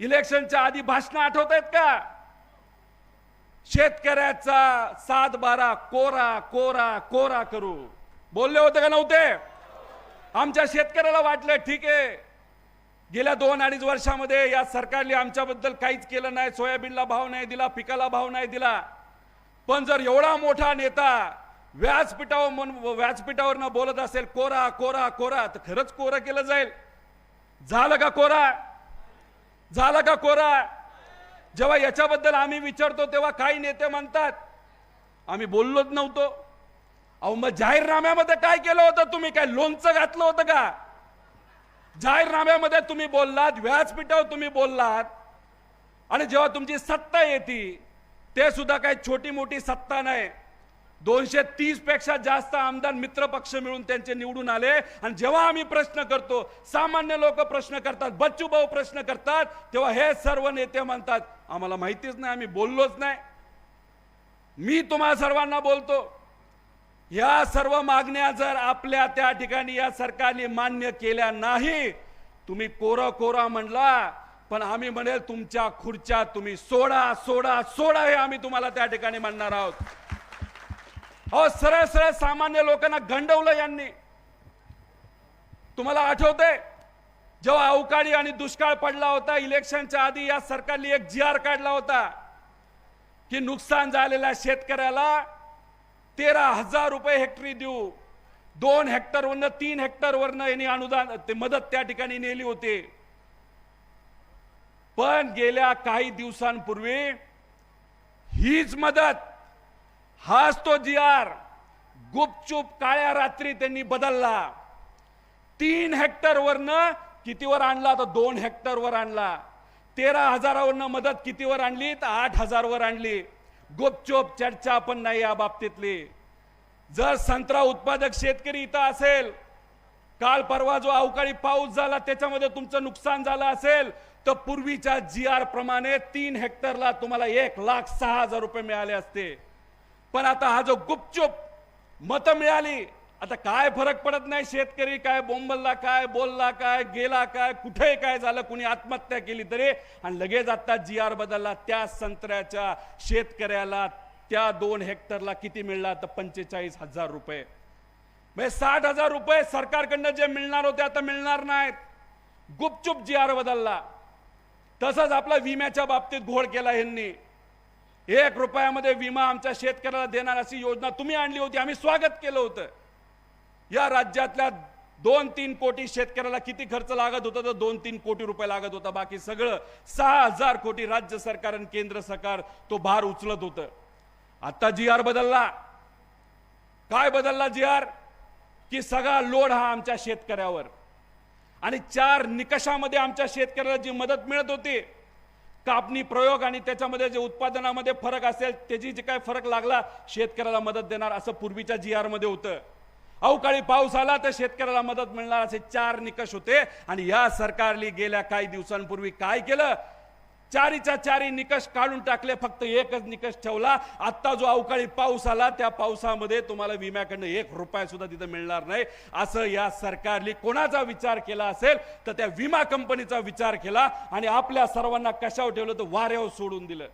इलेक्शनच्या आधी भाषणं आठवत आहेत का? शेतकऱ्याचा सात बारा कोरा कोरा कोरा करू. बोलले होते का नव्हते? आमच्या शेतकऱ्याला वाटलं ठीक आहे. गेल्या दोन अडीच वर्षामध्ये या सरकारने आमच्याबद्दल काहीच केलं नाही. सोयाबीनला भाव नाही दिला पिकाला भाव नाही दिला. पण जर एवढा मोठा नेता व्यासपीठावर म्हण व्यासपीठावरनं बोलत असेल कोरा कोरा कोरा तर खरंच कोरा केलं जाईल. झालं का कोरा? झालं का कोरा? जेव्हा याच्याबद्दल आम्ही विचारतो तेव्हा काही नेते म्हणतात आम्ही बोललोच नव्हतो. अहो मग जाहीरनाम्यामध्ये काय केलं होतं तुम्ही? काय लोणचं घातलं होतं का? जाहीरनाम्यामध्ये तुम्ही बोललात व्यासपीठावर तुम्ही बोललात आणि जेव्हा तुमची सत्ता येते ते सुद्धा काही छोटी मोठी सत्ता नाही. दोनशे तीसपेक्षा जास्त आमदार मित्र पक्ष मिळून त्यांचे निवडून आले. आणि जेव्हा आम्ही प्रश्न करतो सामान्य लोक प्रश्न करतात बच्चू भाऊ प्रश्न करतात तेव्हा हे सर्व नेते म्हणतात आम्हाला माहितीच नाही आम्ही बोललोच नाही. मी तुम्हा सर्वांना बोलतो या सर्व मागण्या जर आपल्या त्या ठिकाणी या सरकारने मान्य केल्या नाही तुम्ही कोरा कोरा म्हणला पण आम्ही म्हणेल तुमच्या खुर्च्या तुम्ही सोडा सोडा सोडा हे आम्ही तुम्हाला त्या ठिकाणी म्हणणार आहोत. अहो सरळ सरळ सामान्य लोकांना गंडवलं यांनी. तुम्हाला आठवतंय? जेव्हा अवकाळी आणि दुष्काळ पडला होता इलेक्शनच्या आधी या सरकारने एक जी आर काढला होता की नुकसान झालेल्या शेतकऱ्याला तेरा हजार रुपये हेक्टरी देऊ. दोन हेक्टरवरनं तीन हेक्टरवरनं यांनी अनुदान ते मदत त्या ठिकाणी नेली होती. पण गेल्या काही दिवसांपूर्वी हीच मदत हाच तो जी आर गुपचूप काळ्या रात्री त्यांनी बदलला. तीन हेक्टरवरनं कितीवर आणला? तर दोन हेक्टरवर आणला. तेरा हजारावरनं मदत कितीवर आणली? तर आठ हजारवर आणली. गुपचूप चर्चा पण नाही या बाबतीतली. जर संत्रा उत्पादक शेतकरी इथं असेल काल परवा जो अवकाळी पाऊस झाला त्याच्यामध्ये तुमचं नुकसान झालं असेल तर पूर्वीच्या जी आर प्रमाणे तीन हेक्टरला तुम्हाला एक लाख सहा हजार रुपये मिळाले असते. पण आता हा जो गुपचूप मतं मिळाली आता काय फरक पडत नाही शेतकरी काय बोंबलला काय बोलला काय गेला काय कुठे काय झालं कुणी आत्महत्या केली तरी आणि लगेच आता जी आर बदलला त्या संत्र्याच्या शेतकऱ्याला त्या दोन हेक्टरला किती मिळला तर पंचेचाळीस हजार रुपये. म्हणजे साठ हजार रुपये सरकारकडनं जे मिळणार होते आता मिळणार नाहीत. गुपचूप जी आर बदलला तसंच आपला विम्याच्या बाबतीत घोळ केला ह्यांनी. एक रुपयामध्ये विमा आमच्या शेतकऱ्याला देणार अशी योजना तुम्ही आणली होती आम्ही स्वागत केलं होतं. या राज्यातल्या दोन तीन कोटी शेतकऱ्याला किती खर्च लागत होता तर दोन तीन कोटी रुपये लागत होता. बाकी सगळं सहा हजार कोटी राज्य सरकार आणि केंद्र सरकार तो भार उचलत होतं. आता जी आर बदलला. काय बदलला जी आर? की सगळा लोड हा आमच्या शेतकऱ्यावर. आणि चार निकषामध्ये आमच्या शेतकऱ्याला जी मदत मिळत होती कापणी प्रयोग आणि त्याच्यामध्ये जे उत्पादनामध्ये फरक असेल त्याची जे काय फरक लागला शेतकऱ्याला मदत देणार असं पूर्वीच्या जी आरमध्ये होतं. अवकाळी पाऊस आला तर शेतकऱ्याला मदत मिळणार असे चार निकष होते आणि या सरकारने गेल्या काही दिवसांपूर्वी काय केलं? चारीच्या चारी निकष काढून टाकले फक्त एकच निकष ठेवला. आत्ता जो अवकाळी पाऊस आला त्या पावसामध्ये तुम्हाला विम्याकडनं एक रुपया सुद्धा तिथं मिळणार नाही. असं या सरकारने कोणाचा विचार केला असेल तर त्या विमा कंपनीचा विचार केला आणि आपल्या सर्वांना कशावर ठेवलं तर वाऱ्यावर सोडून दिलं.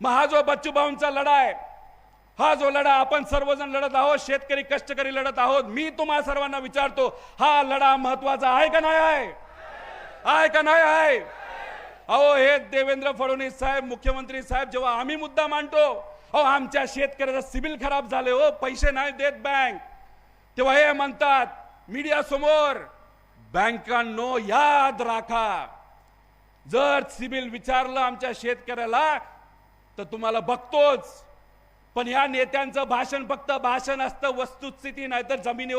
मग हा जो बच्चूभाऊंचा लढा आहे हा जो लढा आपण सर्वजण लढत आहोत शेतकरी कष्टकरी लढत आहोत मी तुम्हा सर्वांना विचारतो हा लढा महत्त्वाचा आहे का नाही आहे? आहे का नाही आहे? अहो हे देवेंद्र फडणवीस साहेब मुख्यमंत्री साहेब जेव्हा आम्ही मुद्दा मांडतो अहो आमच्या शेतकऱ्याचा सिबिल खराब झाले हो पैसे नाही देत बँक तेव्हा हे म्हणतात मीडिया समोर बँकांनो याद राखा. जर सिबिल विचारलं आमच्या शेतकऱ्याला तर तुम्हाला बघतोच. पण या नेत्यांचं भाषण फक्त भाषण असतं वस्तुस्थिती नाही तर जमिनीवर